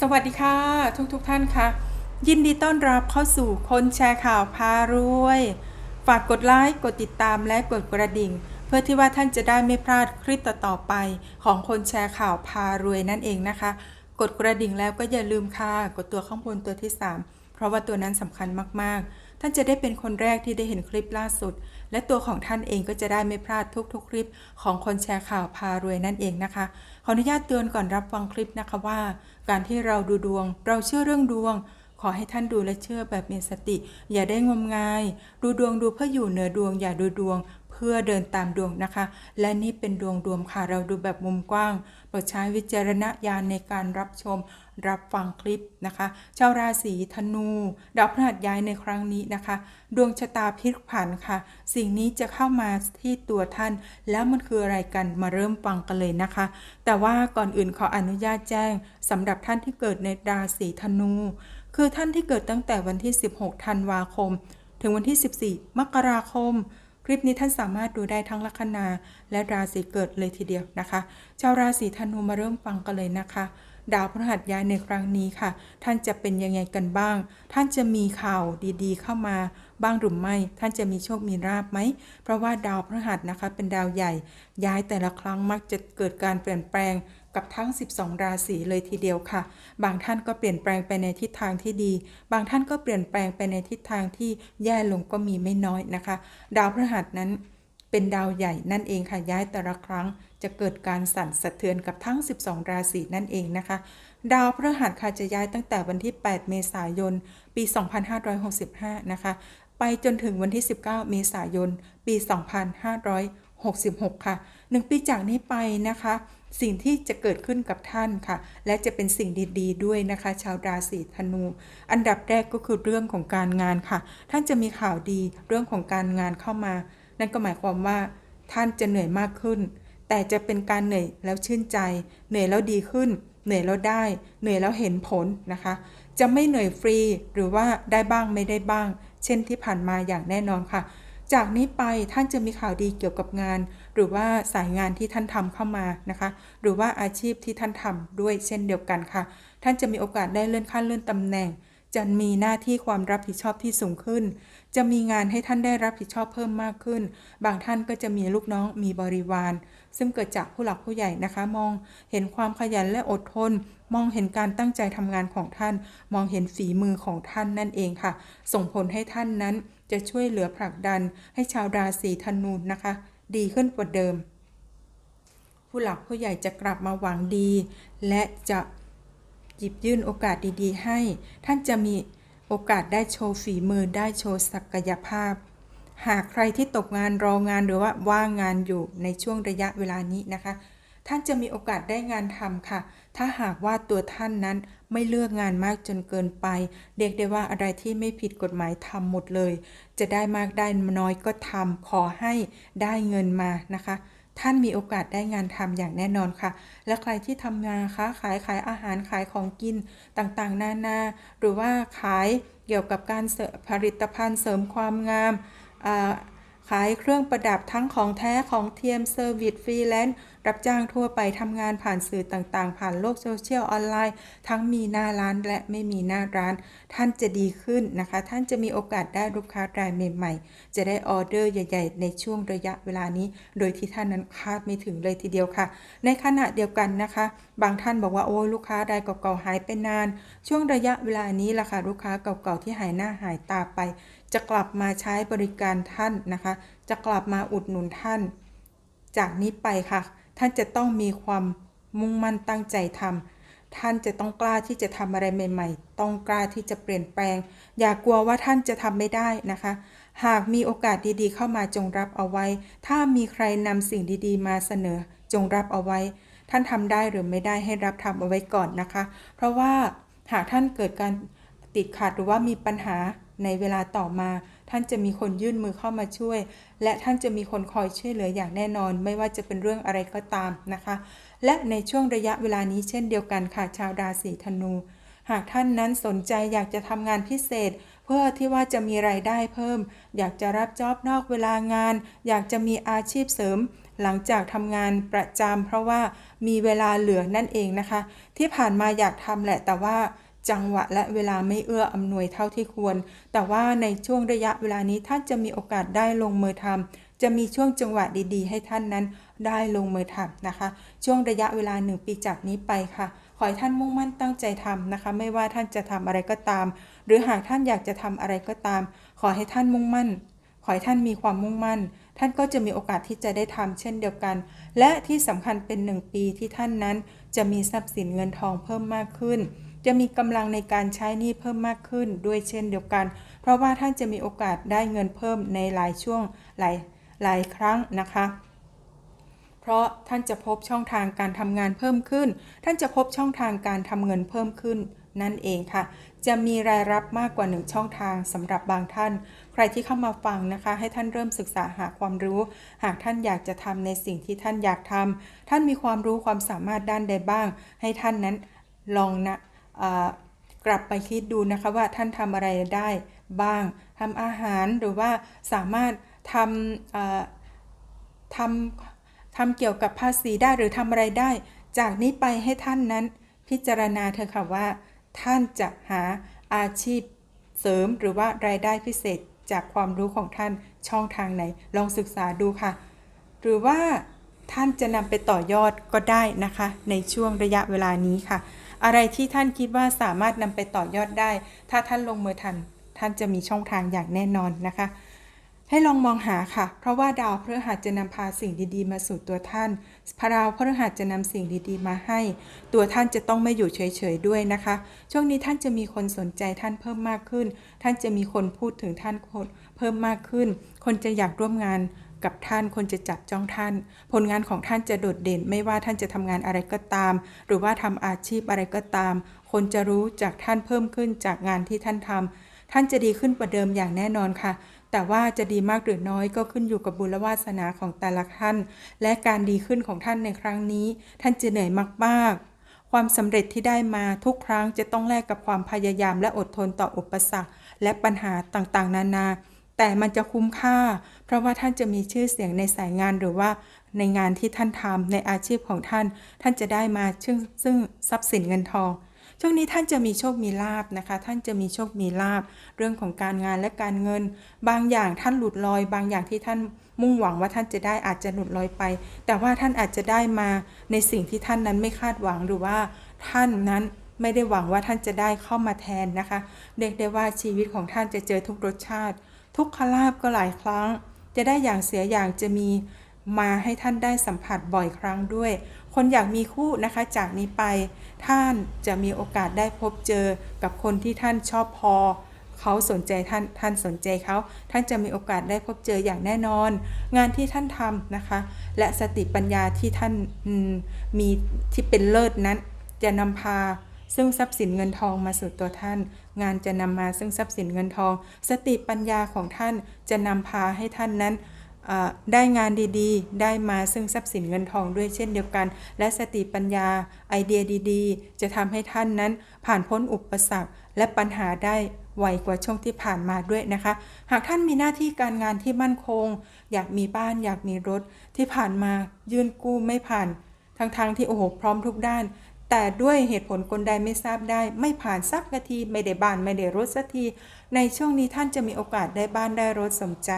สวัสดีค่ะ ทุกทุกท่านค่ะ ยินดีต้อนรับเข้าสู่คนแชร์ข่าวพารวย ฝากกดไลค์กดติดตามและกดกระดิ่ง เพื่อที่ว่าท่านจะได้ไม่พลาดคลิปต่อๆไปของคนแชร์ข่าวพารวยนั่นเองนะคะ กดกระดิ่งแล้วก็อย่าลืมค่ะ กดตัวข้างบนตัวที่ 3 เพราะว่าตัวนั้นสำคัญมากๆ ท่านจะได้เป็นคนแรกที่ได้เห็นคลิปล่าสุด และตัวของท่านเองก็จะได้ไม่พลาดทุกๆ คลิปของคนแชร์ข่าวพารวยนั่นเองนะคะ ขออนุญาตเตือนก่อนรับฟังคลิปนะคะว่า การที่เราดูดวง เราเชื่อเรื่องดวง ขอให้ท่านดูและเชื่อแบบมีสติ อย่าได้งมงาย ดูดวงดูเพื่ออยู่เหนือดวง อย่าดูดวง เพื่อเดินตามดวงนะคะ และนี่เป็นดวงดวงค่ะ เราดูแบบมุมกว้าง โปรดใช้วิจารณญาณในการรับชม รับฟังคลิปนะคะ ชาวราศีธนูดาวพฤหัสย้ายในครั้งนี้นะคะ ดวงชะตาพลิกผันค่ะ สิ่งนี้จะเข้ามาที่ตัวท่าน แล้วมันคืออะไรกันมาเริ่มฟังกันเลยนะคะ แต่ว่าก่อนอื่นขออนุญาตแจ้งสำหรับท่านที่เกิดในราศีธนู คือท่านที่เกิดตั้งแต่วันที่ 16 ธันวาคม ถึงวันที่ 14 มกราคม คลิปนี้ท่านสามารถดูได้ทั้งลัคนาและราศีเกิดเลยทีเดียวนะคะ ชาวราศีธนูมาเริ่มฟังกันเลยนะคะ ดาวพฤหัสย้ายในครั้งนี้ค่ะ ท่านจะเป็นยังไงกันบ้าง ท่านจะมีข่าวดีๆ เข้ามาบ้างหรือไม่ ท่านจะมีโชคมีราบไหม เพราะว่าดาวพฤหัสนะคะ เป็นดาวใหญ่ ย้ายแต่ละครั้งมักจะเกิดการเปลี่ยนแปลงกับทั้ง 12 ราศีเลยทีเดียวค่ะ บางท่านก็เปลี่ยนแปลงไปในทิศทางที่ดี บางท่านก็เปลี่ยนแปลงไปในทิศทางที่แย่ลงก็มีไม่น้อยนะคะ ดาวพฤหัสนั้นเป็นดาวใหญ่นั่นเองค่ะย้ายแต่ละครั้ง จะเกิดการสั่นสะเทือนกับทั้ง 12 ราศีนั่นเองนะคะ ดาวพฤหัสค่ะจะย้ายตั้งแต่วันที่ 8 เมษายน ปี 2565 นะคะ ไปจนถึงวันที่ 19 เมษายน ปี 2566 ค่ะหนึ่งปีจากนี้ไปนะคะ สิ่งที่จะเกิดขึ้นกับท่านค่ะ และจะเป็นสิ่งดีๆด้วยนะคะ ชาวราศีธนู อันดับแรกก็คือเรื่องของการงานค่ะ ท่านจะมีข่าวดีเรื่องของการงานเข้ามา นั่นก็หมายความว่าท่านจะเหนื่อยมากขึ้น แต่จะเป็นการเหนื่อยแล้วชื่นใจ เหนื่อยแล้วดีขึ้น เหนื่อยแล้วได้ เหนื่อยแล้วเห็นผลนะคะ จะไม่เหนื่อยฟรีหรือว่าได้บ้างไม่ได้บ้าง เช่นที่ผ่านมาอย่างแน่นอนค่ะ จากนี้ไปท่านจะมีข่าวดีเกี่ยวกับงาน หรือว่าสายงานที่ท่านทำเข้ามานะคะ หรือว่าอาชีพที่ท่านทำด้วยเช่นเดียวกันค่ะ ท่านจะมีโอกาสได้เลื่อนขั้นเลื่อนตำแหน่ง จะมีหน้าที่ความรับผิดชอบที่สูงขึ้น จะมีงานให้ท่านได้รับผิดชอบเพิ่มมากขึ้น บางท่านก็จะมีลูกน้องมีบริวาร ซึ่งเกิดจากผู้หลักผู้ใหญ่นะคะ มองเห็นความขยันและอดทน มองเห็นการตั้งใจทำงานของท่าน มองเห็นฝีมือของท่านนั่นเองค่ะ ส่งผลให้ท่านนั้นจะช่วยเหลือผลักดัน ให้ชาวราศีธนูนะคะ ดีขึ้นกว่าเดิม ผู้หลักผู้ใหญ่จะกลับมาหวังดี และจะ หยิบยื่นโอกาสดีๆ ให้ ท่านจะมีโอกาสได้โชว์ฝีมือได้โชว์ศักยภาพ หากใครที่ตกงานรองานหรือว่าว่างงานอยู่ในช่วงระยะเวลานี้นะคะ ท่านจะมีโอกาสได้งานทำค่ะ ถ้าหากว่าตัวท่านนั้นไม่เลือกงานมากจนเกินไป เรียกได้ว่าอะไรที่ไม่ผิดกฎหมายทำหมดเลย จะได้มากได้น้อยก็ทำขอให้ได้เงินมานะคะ ท่านมีโอกาสได้งานทำอย่างแน่นอนค่ะ และใครที่ทำงานค้าขายขายอาหารขายของกินต่างๆ นานา หรือว่าขายเกี่ยวกับการผลิตภัณฑ์เสริมความงามอ่า ขายเครื่องประดับทั้งของแท้ของเทียมเซอร์วิสฟรีแลนซ์รับจ้างทั่วไปทำงานผ่านสื่อต่างๆ ผ่านโลกโซเชียลออนไลน์ ทั้งมีหน้าร้านและไม่มีหน้าร้าน ท่านจะดีขึ้นนะคะ ท่านจะมีโอกาสได้ลูกค้ารายใหม่ๆ จะได้ออเดอร์ใหญ่ ๆ ในช่วงระยะเวลานี้ โดยที่ท่านนั้นคาดไม่ถึงเลยทีเดียวค่ะ ในขณะเดียวกันนะคะ บางท่านบอกว่าโอ้ลูกค้ารายเก่าๆหายไปนาน ช่วงระยะเวลานี้ล่ะค่ะลูกค้าเก่าๆที่หายหน้าหายตาไป จะกลับมาใช้บริการท่านนะคะ จะกลับมาอุดหนุนท่าน จากนี้ไปค่ะ ท่านจะต้องมีความมุ่งมั่นตั้งใจทำท่านจะต้องกล้าที่จะทำอะไรใหม่ ๆ ต้องกล้าที่จะเปลี่ยนแปลง อย่ากลัวว่าท่านจะทำไม่ได้นะคะ หากมีโอกาสดีๆ เข้ามาจงรับเอาไว้ ถ้ามีใครนำสิ่งดีๆ มาเสนอจงรับเอาไว้ ท่านทำได้หรือไม่ได้ให้รับทำเอาไว้ก่อนนะคะ เพราะว่าหากท่านเกิดการติดขัดหรือว่ามีปัญหา ในเวลาต่อมา ท่านจะมีคนยื่นมือเข้ามาช่วย และท่านจะมีคนคอยช่วยเหลืออย่างแน่นอน ไม่ว่าจะเป็นเรื่องอะไรก็ตามนะคะ และในช่วงระยะเวลานี้เช่นเดียวกันค่ะชาวราศีธนู หากท่านนั้นสนใจอยากจะทำงานพิเศษ เพื่อที่ว่าจะมีรายได้เพิ่ม อยากจะรับจอบนอกเวลางาน อยากจะมีอาชีพเสริมหลังจากทำงานประจำเพราะว่ามีเวลาเหลือนั่นเองนะคะ ที่ผ่านมาอยากทำแหละแต่ว่า จังหวะและเวลาไม่เอื้ออำนวยเท่าที่ควร แต่ว่าในช่วงระยะเวลานี้ท่านจะมีโอกาสได้ลงมือทำจะมีช่วงจังหวะดีๆ ให้ท่านนั้นได้ลงมือทำนะคะ ช่วงระยะเวลาหนึ่งปีจากนี้ไปค่ะ ขอให้ท่านมุ่งมั่นตั้งใจทำนะคะ ไม่ว่าท่านจะทำอะไรก็ตาม หรือหากท่านอยากจะทำอะไรก็ตาม ขอให้ท่านมุ่งมั่น ขอให้ท่านมีความมุ่งมั่นท่านก็จะมีโอกาสที่จะได้ทำเช่นเดียวกัน และที่สำคัญเป็นหนึ่งปีที่ท่านนั้นจะมีทรัพย์สินเงินทองเพิ่มมากขึ้น จะมีกำลังในการใช้หนี้เพิ่มมากขึ้นด้วยเช่นเดียวกัน เพราะว่าท่านจะมีโอกาสได้เงินเพิ่มในหลายช่วงหลายหลายครั้งนะคะเพราะท่านจะพบช่องทางการทำงานเพิ่มขึ้น ท่านจะพบช่องทางการทำเงินเพิ่มขึ้นนั่นเองค่ะ จะมีรายรับมากกว่าหนึ่งช่องทางสำหรับบางท่าน ใครที่เข้ามาฟังนะคะ ให้ท่านเริ่มศึกษาหาความรู้ หากท่านอยากจะทำในสิ่งที่ท่านอยากทำท่านมีความรู้ความสามารถด้านใดบ้าง ให้ท่านนั้นลองนะอ่า กลับไปคิดดูนะคะว่าท่านทำอะไรได้บ้างทำอาหารหรือว่าสามารถทำทำทำเกี่ยวกับภาษีได้หรือทำอะไรได้ จากนี้ไปให้ท่านนั้น พิจารณาเถอค่ะว่า ท่านจะหาอาชีพเสริมหรือว่ารายได้พิเศษจากความรู้ของท่านช่องทางไหน ลองศึกษาดูค่ะ หรือว่าท่านจะนำไปต่อยอดก็ได้นะคะ ในช่วงระยะเวลานี้ค่ะ อะไรที่ท่านคิดว่าสามารถนำไปต่อยอดได้ ถ้าท่านลงมือทัน ท่านจะมีช่องทางอย่างแน่นอนนะคะ ให้ลองมองหาค่ะ เพราะว่าดาวพฤหัสจะนำพาสิ่งดีๆ มาสู่ตัวท่านพระดาวพฤหัสจะนำสิ่งดีๆ มาให้ ตัวท่านจะต้องไม่อยู่เฉยๆด้วยนะคะ ช่วงนี้ท่านจะมีคนสนใจท่านเพิ่มมากขึ้น ท่านจะมีคนพูดถึงท่านเพิ่มมากขึ้น คนจะอยากร่วมงาน กับท่านคนจะจับจ้องท่าน ผลงานของท่านจะโดดเด่น ไม่ว่าท่านจะทำงานอะไรก็ตาม หรือว่าทำอาชีพอะไรก็ตาม คนจะรู้จากท่านเพิ่มขึ้นจากงานที่ท่านทำท่านจะดีขึ้นกว่าเดิมอย่างแน่นอนค่ะแต่ว่าจะดีมากหรือน้อยก็ขึ้นอยู่กับบุญวาสนาของแต่ละท่าน และการดีขึ้นของท่านในครั้งนี้ ท่านจะเหนื่อยมากๆ ความสำเร็จที่ได้มาทุกครั้งจะต้องแลกกับความพยายามและอดทนต่ออุปสรรค และปัญหาต่างๆ นานา แต่มันจะคุ้มค่า เพราะว่าท่านจะมีชื่อเสียงในสายงานหรือว่าในงานที่ท่านทำในอาชีพของท่าน ท่านจะได้มาซึ่งซึ่งทรัพย์สินเงินทอง ช่วงนี้ท่านจะมีโชคมีลาบนะคะ ท่านจะมีโชคมีลาบ เรื่องของการงานและการเงิน บางอย่างท่านหลุดลอย บางอย่างที่ท่านมุ่งหวังว่าท่านจะได้อาจจะหลุดลอยไป แต่ว่าท่านอาจจะได้มาในสิ่งที่ท่านนั้นไม่คาดหวังหรือว่าท่านนั้นไม่ได้หวังว่าท่านจะได้เข้ามาแทนนะคะ เรียกได้ว่าชีวิตของท่านจะเจอทุกรสชาติ ทุกขลาบก็หลายครั้ง จะได้อย่างเสียอย่างจะมีมาให้ท่านได้สัมผัสบ่อยครั้งด้วย คนอยากมีคู่นะคะจากนี้ไป ท่านจะมีโอกาสได้พบเจอกับคนที่ท่านชอบพอ เขาสนใจท่านท่านสนใจเขา ท่านจะมีโอกาสได้พบเจออย่างแน่นอน งานที่ท่านทำนะคะ และสติปัญญาที่ท่านมีที่เป็นเลิศนั้น จะนำพา ซึ่งทรัพย์สินเงินทองมาสู่ตัวท่าน งานจะนำมาซึ่งทรัพย์สินเงินทอง สติปัญญาของท่านจะนำพาให้ท่านนั้นได้งานดีๆ ได้มาซึ่งทรัพย์สินเงินทองด้วยเช่นเดียวกัน และสติปัญญาไอเดียดีๆ จะทำให้ท่านนั้นผ่านพ้นอุปสรรคและปัญหาได้ไวกว่าช่วงที่ผ่านมาด้วยนะคะ หากท่านมีหน้าที่การงานที่มั่นคง อยากมีบ้านอยากมีรถที่ผ่านมายื่นกู้ไม่ผ่านทั้งๆทที่โอ้โหพร้อมทุกด้าน แต่ด้วยเหตุผลคนใดไม่ทราบได้ ไม่ผ่านสักนาทีไม่ได้บ้านไม่ได้รถสักที ในช่วงนี้ท่านจะมีโอกาสได้บ้านได้รถสมใจ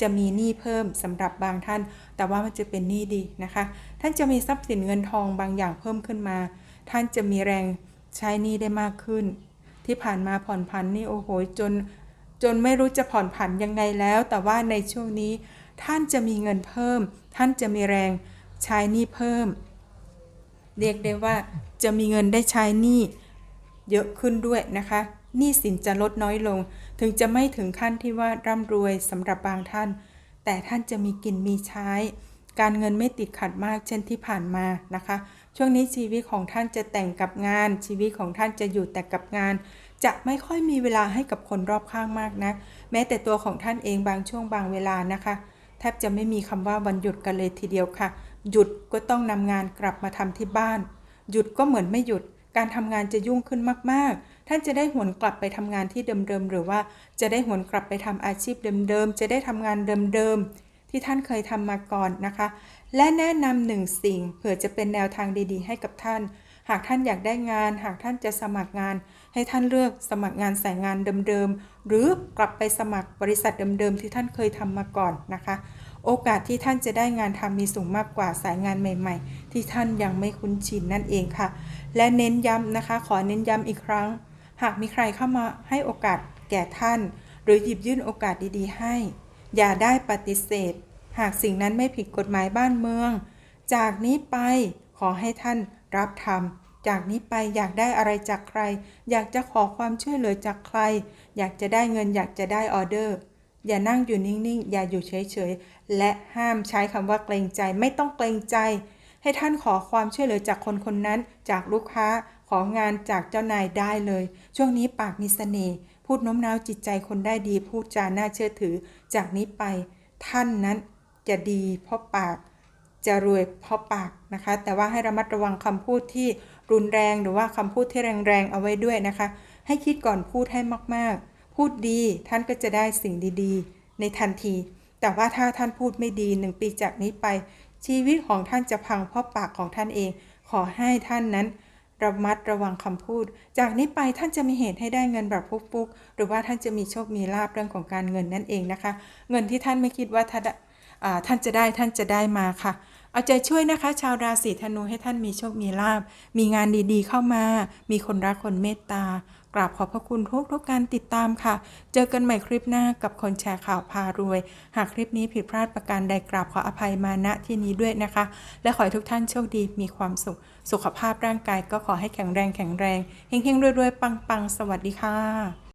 จะมีหนี้เพิ่มสำหรับบางท่าน แต่ว่ามันจะเป็นหนี้ดีนะคะ ท่านจะมีทรัพย์สินเงินทองบางอย่างเพิ่มขึ้นมา ท่านจะมีแรงใช้หนี้ได้มากขึ้น ที่ผ่านมาผ่อนผันนี่โอ้โหจน จนไม่รู้จะผ่อนผันยังไงแล้ว แต่ว่าในช่วงนี้ ท่านจะมีเงินเพิ่ม ท่านจะมีแรงใช้หนี้เพิ่ม เรียกได้ว่าจะมีเงินได้ใช้หนี้เยอะขึ้นด้วยนะคะหนี้สินจะลดน้อยลง ถึงจะไม่ถึงขั้นที่ว่าร่ำรวยสำหรับบางท่าน แต่ท่านจะมีกินมีใช้ การเงินไม่ติดขัดมากเช่นที่ผ่านมานะคะ ช่วงนี้ชีวิตของท่านจะแต่งกับงาน ชีวิตของท่านจะอยู่แต่กับงาน จะไม่ค่อยมีเวลาให้กับคนรอบข้างมากนะ แม้แต่ตัวของท่านเองบางช่วงบางเวลานะคะ แทบจะไม่มีคำว่าวันหยุดกันเลยทีเดียวค่ะ หยุดก็ต้องนำงานกลับมาทำที่บ้าน หยุดก็เหมือนไม่หยุด การทำงานจะยุ่งขึ้นมาก ๆ ท่านจะได้หวนกลับไปทำงานที่เดิม ๆ หรือว่าจะได้หวนกลับไปทำอาชีพเดิม ๆ จะได้ทำงานเดิม ๆ ที่ท่านเคยทำมาก่อนนะคะ และแนะนำหนึ่งสิ่งเผื่อจะเป็นแนวทางดี ๆ ให้กับท่าน หากท่านอยากได้งาน หากท่านจะสมัครงาน ให้ท่านเลือกสมัครงานสายงานเดิม ๆ หรือกลับไปสมัครบริษัทเดิม ๆ ที่ท่านเคยทำมาก่อนนะคะ โอกาสที่ท่านจะได้งานทำมีสูงมากกว่าสายงานใหม่ ๆ ที่ท่านยังไม่คุ้นชินนั่นเองค่ะ และเน้นย้ำนะคะ ขอเน้นย้ำอีกครั้ง หากมีใครเข้ามาให้โอกาสแก่ท่าน หรือหยิบยื่นโอกาสดีๆ ให้ อย่าได้ปฏิเสธ หากสิ่งนั้นไม่ผิดกฎหมายบ้านเมือง จากนี้ไปขอให้ท่านรับทำจากนี้ไปอยากได้อะไรจากใคร อยากจะขอความช่วยเหลือจากใคร อยากจะได้เงินอยากจะได้ออเดอร์ อย่านั่งอยู่นิ่งๆ อย่าอยู่เฉยๆ และห้ามใช้คำว่าเกรงใจ ไม่ต้องเกรงใจ ให้ท่านขอความช่วยเหลือจากคนคนนั้น จากลูกค้า ของานจากเจ้านายได้เลย ช่วงนี้ปากมีเสน่ห์ พูดโน้มน้าวจิตใจคนได้ดี พูดจาน่าเชื่อถือ จากนี้ไป ท่านนั้นจะดีเพราะปาก จะรวยเพราะปากนะคะ แต่ว่าให้ระมัดระวังคำพูดที่รุนแรง หรือว่าคำพูดที่แรงๆ เอาไว้ด้วยนะคะ ให้คิดก่อนพูดให้มากๆ พูดดีท่านก็จะได้สิ่งดีๆ ในทันที แต่ว่าถ้าท่านพูดไม่ดีหนึ่งปีจากนี้ไป ชีวิตของท่านจะพังเพราะปากของท่านเอง ขอให้ท่านนั้นระมัดระวังคำพูด จากนี้ไปท่านจะมีเหตุให้ได้เงินแบบฟุกๆหรือว่าท่านจะมีโชคมีลาภเรื่องของการเงินนั่นเองนะคะ เงินที่ท่านไม่คิดว่าท่านท่านจะได้ท่านจะได้มาค่ะ เอาใจช่วยนะคะ ชาวราศีธนูให้ท่านมีโชคมีลาภมีงานดีๆเข้ามา มีคนรักคนเมตตา กราบขอบพระคุณทุกทุกการติดตามค่ะ เจอกันใหม่คลิปหน้ากับคนแชร์ข่าวพารวย หากคลิปนี้ผิดพลาดประการใดกราบขออภัยมาณที่นี้ด้วยนะคะ และขอให้ทุกท่านโชคดีมีความสุข สุขภาพร่างกายก็ขอให้แข็งแรงแข็งแรงเฮงๆรวยๆปังๆ สวัสดีค่ะ